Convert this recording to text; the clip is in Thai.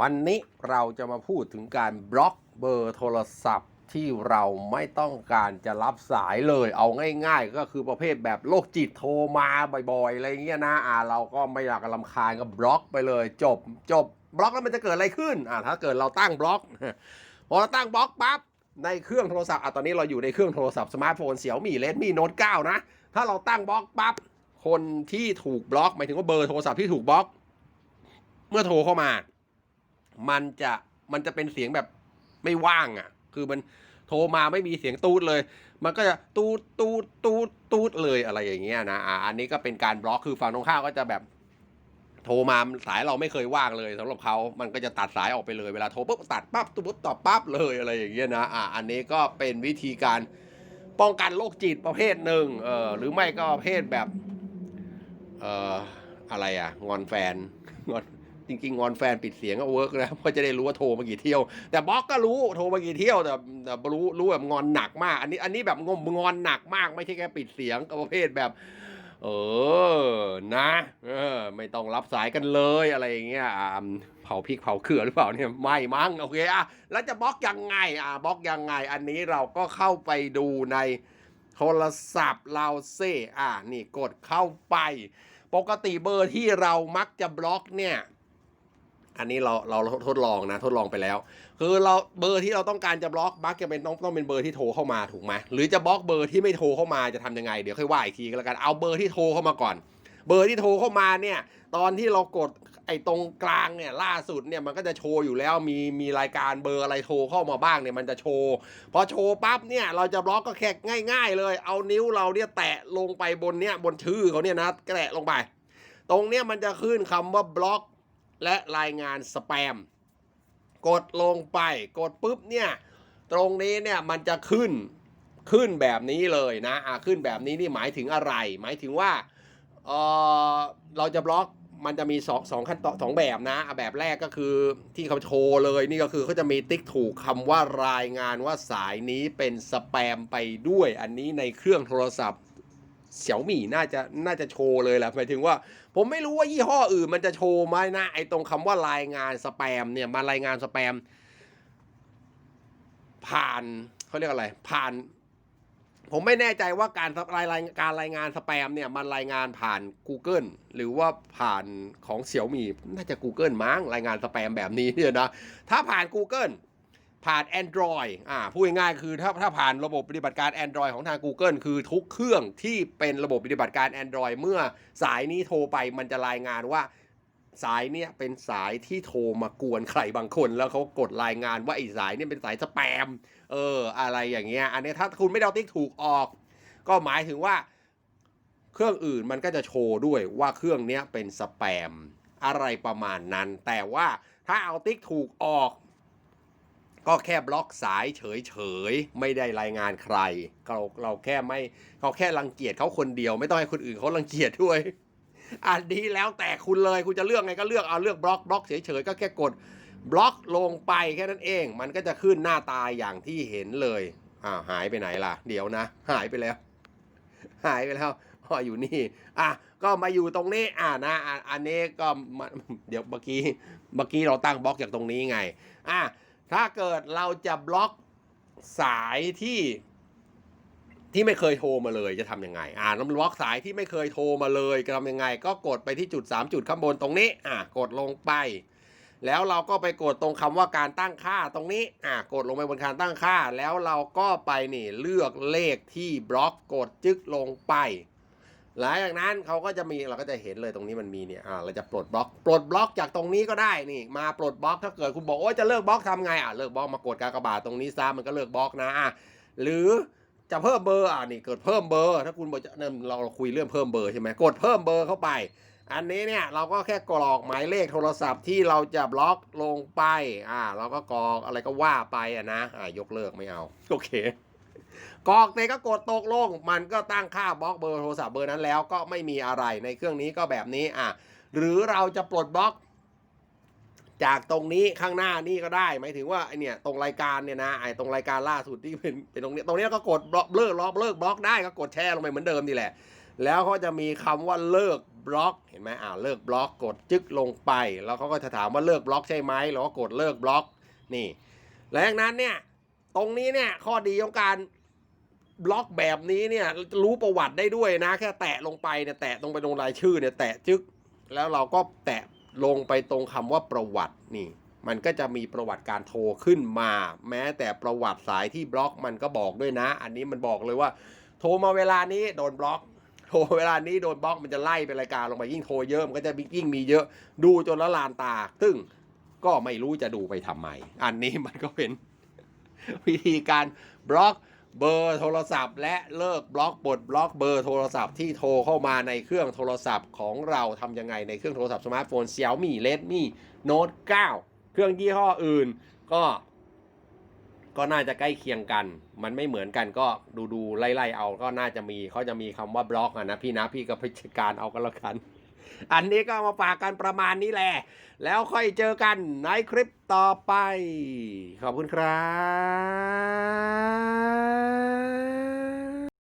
วันนี้เราจะมาพูดถึงการบล็อกเบอร์โทรศัพท์ที่เราไม่ต้องการจะรับสายเลย เอาง่ายๆ ก็คือประเภทแบบโรคจิตโทรมาบ่อยๆ อะไรเงี้ยนะอ่าเราก็ไม่อยากลำคาญก็บล็อกไปเลย จบจบบล็อกแล้วมันจะเกิดอะไรขึ้นอ่าถ้าเกิดเราตั้งบล็อกพอเราตั้งบล็อกปั๊บในเครื่องโทรศัพท์อะตอนนี้เราอยู่ในเครื่องโทรศัพท์สมาร์ทโฟนเสี่ยวมี่เลดมี่โน้ต9นะ ถ้าเราตั้งบล็อกปั๊บคนที่ถูกบล็อกหมายถึงว่าเบอร์โทรศัพท์ที่ถูกบล็อก เมื่อโทรเข้ามา มันจะมันจะเป็นเสียงแบบไม่ว่างอะ คือมันโทรมาไม่มีเสียงตูดเลย มันก็จะตูดตูดตูดตูดเลยอะไรอย่างเงี้ยนะอ่าอันนี้ก็เป็นการบล็อกคือฝั่งตรงข้ามก็จะแบบ โทรมาสายเราไม่เคยว่างเลยสำหรับเขามันก็จะตัดสายออกไปเลยเวลาโทรปุ๊บตัดปั๊บตุ๊บตอบปั๊บเลยอะไรอย่างเงี้ยนะอ่าอันนี้ก็เป็นวิธีการป้องกันโรคจิตประเภทหนึ่งเออหรือไม่ก็ประเภทแบบ เอ่ออะไรอะ งอนแฟนงอน จริงๆงอนแฟนปิดเสียงก็เวิร์กนะเพราะจะได้รู้ว่าโทรมากี่เที่ยว แต่บล็อกก็รู้โทรมากี่เที่ยวแต่แต่รู้รู้แบบงอนหนักมาก อันนี้อันนี้แบบงมงอนหนักมากไม่ใช่แค่ปิดเสียงประเภทแบบ เออนะเออไม่ต้องรับสายกันเลยอะไรอย่างเงี้ยเผาพริกเผาเขือหรือเปล่าเนี่ยไม่มั้งโอเคอะแล้วจะบล็อกยังไงอะบล็อกยังไง อันนี้เราก็เข้าไปดูในโทรศัพท์เราเซ่อ่านี่กดเข้าไป ปกติเบอร์ที่เรามักจะบล็อกเนี่ย อันนี้เราเราทดลองนะทดลองไปแล้ว คือเราเบอร์ที่เราต้องการจะบล็อกมักจะเป็นต้องต้องเป็นเบอร์ที่โทรเข้ามาถูกไหมหรือจะบล็อกเบอร์ที่ไม่โทรเข้ามาจะทำยังไงเดี๋ยวค่อยว่าอีกทีก็แล้วกันเอาเบอร์ที่โทรเข้ามาก่อน เบอร์ที่โทรเข้ามาเนี่ยตอนที่เรากดไอ้ตรงกลางเนี่ยล่าสุดเนี่ยมันก็จะโชว์อยู่แล้วมีมีรายการเบอร์อะไรโทรเข้ามาบ้างเนี่ยมันจะโชว์พอโชว์ปั๊บเนี่ยเราจะบล็อกก็แค่ง่าย ๆ เลย เอานิ้วเราเนี่ยแตะลงไปบนเนี่ยบนชื่อเขาเนี่ยนะแตะลงไป ตรงเนี้ยมันจะขึ้นคำว่าบล็อก และรายงานสแปม กดลงไป กดปุ๊บเนี่ย ตรงนี้เนี่ยมันจะขึ้นขึ้นแบบนี้เลยนะอะขึ้นแบบนี้นี่หมายถึงอะไร หมายถึงว่าเออเราจะบล็อกมันจะมีสองสองขั้นตอนสองแบบนะอะแบบแรกก็คือที่เขาโชว์เลยนี่ก็คือเขาจะมีติ๊กถูกคำว่ารายงานว่าสายนี้เป็นสแปมไปด้วยอันนี้ในเครื่องโทรศัพท์ เสี่ยวมี่น่าจะน่าจะโชว์เลยแหละหมายถึงว่า ผมไม่รู้ว่ายี่ห้ออื่นมันจะโชว์ไหมนะไอ้ตรงคำว่ารายงานสแปมเนี่ยมารายงานสแปม ผ่านเขาเรียกอะไร ผ่าน ผมไม่แน่ใจว่าการรายรายการรายงานสแปมเนี่ยมันรายงานผ่าน Google หรือว่าผ่านของเสี่ยวมี่น่าจะ Google มั้งรายงานสแปมแบบนี้เนี่ยนะถ้าผ่าน Google ผ่าน Android อ่าพูดง่ายๆคือถ้าถ้าผ่านระบบปฏิบัติการ Android ของทาง Google คือทุกเครื่องที่เป็นระบบปฏิบัติการ Android เมื่อสายนี้โทรไปมันจะรายงานว่า สายเนี่ยเป็นสายที่โทรมากวนใครบางคน แล้วเขากดรายงานว่าไอ้สายเนี่ยเป็นสายสแปมเอออะไรอย่างเงี้ยอันนี้ถ้าคุณไม่ได้เอาติ๊กถูกออก ก็หมายถึงว่า เครื่องอื่นมันก็จะโชว์ด้วยว่าเครื่องเนี้ยเป็นสแปมอะไรประมาณนั้น แต่ว่าถ้าเอาติ๊กถูกออก ก็แค่บล็อกสายเฉยๆ ไม่ได้รายงานใคร เราเราแค่ไม่เขาแค่รังเกียจเขาคนเดียว ไม่ต้องให้คนอื่นเขารังเกียจด้วย อันนี้แล้วแต่คุณเลยคุณจะเลือกไงก็เลือกเอาเลือกบล็อกบล็อกเฉยๆก็แค่กดบล็อกลงไปแค่นั้นเอง มันก็จะขึ้นหน้าตาอย่างที่เห็นเลยอ้าวหายไปไหนล่ะ เดี๋ยวนะ หายไปแล้ว หายไปแล้วพออยู่นี่ อะ ก็มาอยู่ตรงนี้ อ่านะ อันนี้ก็เดี๋ยวเมื่อกี้ เมื่อกี้เราตั้งบล็อกจากตรงนี้ไง อะ ถ้าเกิดเราจะบล็อกสายที่ที่ไม่เคยโทรมาเลยจะทำยังไง อ่าน้ำบล็อกสายที่ไม่เคยโทรมาเลยจะทำยังไง ก็กดไปที่จุด 3 จุดข้างบนตรงนี้ อ่ากดลงไป แล้วเราก็ไปกดตรงคำว่าการตั้งค่าตรงนี้ อ่ากดลงไปบนการตั้งค่า แล้วเราก็ไปนี่เลือกเลขที่บล็อกกดจึ๊กลงไป หลังจากนั้นเขาก็จะมีเราก็จะเห็นเลยตรงนี้มันมีเนี่ยอ่าเราจะปลดบล็อก ปลดบล็อกจากตรงนี้ก็ได้นี่มาปลดบล็อกถ้าเกิดคุณบอกโอ้จะเลิกบล็อกทำไงอะเลิกบล็อกมากดกากบาทตรงนี้ซะมันก็เลิกบล็อกนะอะหรือจะเพิ่มเบอร์อะนี่เกิดเพิ่มเบอร์ ถ้าคุณบอกจะเนี่ยเราเราคุยเรื่องเพิ่มเบอร์ใช่ไหมกดเพิ่มเบอร์เข้าไป อันนี้เนี่ยเราก็แค่กรอกหมายเลขโทรศัพท์ที่เราจะบล็อกลงไปอ่าเราก็กรอกอะไรก็ว่าไปอะนะอ่ายกเลิกไม่เอาโอเค กรอกเตก็กดตกลง มันก็ตั้งค่าบล็อกเบอร์โทรศัพท์เบอร์นั้นแล้วก็ไม่มีอะไรในเครื่องนี้ก็แบบนี้อะหรือเราจะปลดบล็อก จากตรงนี้ข้างหน้านี่ก็ได้หมายถึงว่าไอเนี่ยตรงรายการเนี่ยนะไอตรงรายการล่าสุดที่เป็นเป็นตรงนี้ตรงนี้ก็กดบล็อกเลิกล็อกเลิกบล็อกได้ก็กดแชร์ลงไปเหมือนเดิมนี่แหละ แล้วเขาจะมีคำว่าเลิกบล็อกเห็นไหมอ่าเลิกบล็อกกดจึ๊กลงไป แล้วเขาก็จะถามว่าเลิกบล็อกใช่ไหมเราก็กดเลิกบล็อกนี่หลังจากนั้นเนี่ยตรงนี้เนี่ยข้อดีของการ บล็อกแบบนี้เนี่ยรู้ประวัติได้ด้วยนะ แค่แตะลงไปเนี่ยแตะตรงไปตรงรายชื่อเนี่ยแตะจึ๊กแล้วเราก็แตะลงไปตรงคำว่าประวัตินี่ มันก็จะมีประวัติการโทรขึ้นมา แม้แต่ประวัติสายที่บล็อกมันก็บอกด้วยนะ อันนี้มันบอกเลยว่า โทรมาเวลานี้โดนบล็อกโทรเวลานี้โดนบล็อกมันจะไล่เป็นรายการลงไปยิ่งโทรเยอะมันก็จะยิ่งมีเยอะดูจนละลานตาซึ่งก็ไม่รู้จะดูไปทำไม อันนี้มันก็เป็นวิธีการบล็อก เบอร์โทรศัพท์ และเลิกบล็อกปลดบล็อกเบอร์โทรศัพท์ที่โทรเข้ามาในเครื่องโทรศัพท์ของเราทำยังไงในเครื่องโทรศัพท์สมาร์ทโฟน Xiaomi Redmi Note 9 เครื่องยี่ห้ออื่นก็ก็น่าจะใกล้เคียงกัน มันไม่เหมือนกันก็ดูดูไล่ๆเอา ก็น่าจะมีเขาจะมีคำว่าบล็อกอะนะพี่นะพี่ก็พิจารณาเอาก็แล้วกัน อันนี้ก็มาฝากกันประมาณนี้แหละ แล้วค่อยเจอกันในคลิปต่อไป ขอบคุณครับ